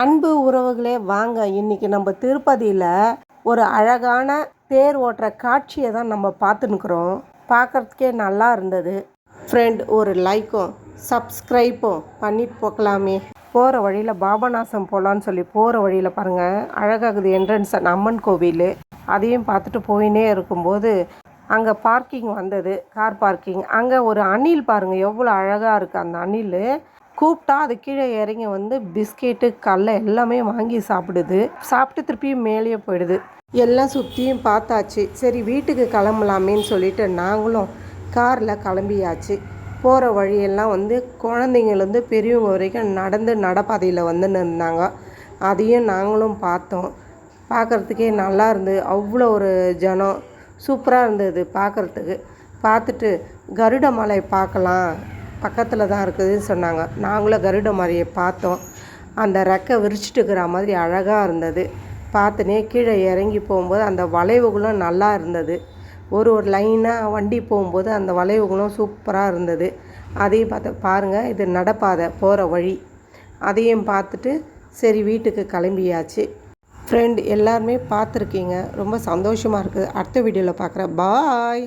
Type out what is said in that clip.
அன்பு உறவுகளே வாங்க இன்னைக்கு நம்ம திருப்பதியில் ஒரு அழகான தேர் ஓட்டுற காட்சியை தான் நம்ம பார்த்துன்னுக்குறோம். பார்க்குறதுக்கே நல்லா இருந்தது. ஃப்ரெண்ட் ஒரு லைக்கும் சப்ஸ்கிரைப்பும் பண்ணிட்டு போகலாமே போகிற வழியில் பாபநாசம் போகலான்னு சொல்லி போகிற வழியில் பாருங்கள் அழகாகுது என்ட்ரன்ஸ் அம்மன் கோவில். அதையும் பார்த்துட்டு போயினே இருக்கும்போது அங்கே பார்க்கிங் வந்தது கார் பார்க்கிங் அங்கே ஒரு அணில் பாருங்கள் எவ்வளோ அழகாக இருக்குது அந்த அணில். கூப்பிட்டா அது கீழே இறங்கி வந்து பிஸ்கெட்டு கடல எல்லாமே வாங்கி சாப்பிடுது. சாப்பிட்டு திருப்பியும் மேலேயே போயிடுது. எல்லாம் சுற்றியும் பார்த்தாச்சு. சரி வீட்டுக்கு கிளம்பலாமேன்னு சொல்லிட்டு நாங்களும் காரில் கிளம்பியாச்சு. போகிற வழியெல்லாம் வந்து குழந்தைங்கலேருந்து பெரியவங்க வரைக்கும் நடந்து நடப்பாதையில் வந்துன்னு இருந்தாங்க அதையும் நாங்களும் பார்த்தோம். பார்க்குறதுக்கே நல்லா இருந்தது அவ்வளோ ஒரு ஜனம். சூப்பராக இருந்தது பார்க்குறதுக்கு. பார்த்துட்டு கருட மலை பார்க்கலாம். பக்கத்தில் தான் இருக்குதுன்னு சொன்னாங்க. நாங்களும் கருட மாதிரியை பார்த்தோம். அந்த ரெக்கை விரிச்சிட்டு இருக்கிற மாதிரி அழகாக இருந்தது. பார்த்துனே கீழே இறங்கி போகும்போது அந்த வளைவுகளும் நல்லா இருந்தது. ஒரு ஒரு லைனாக வண்டி போகும்போது அந்த வளைவுகளும் சூப்பராக இருந்தது. அதையும் பார்த்து பாருங்கள் இது நடப்பாதை போகிற வழி. அதையும் பார்த்துட்டு சரி வீட்டுக்கு கிளம்பியாச்சு. ஃப்ரெண்ட் எல்லாருமே பார்த்துருக்கீங்க. ரொம்ப சந்தோஷமாக இருக்குது. அடுத்த வீடியோவில் பார்க்குறேன். பாய்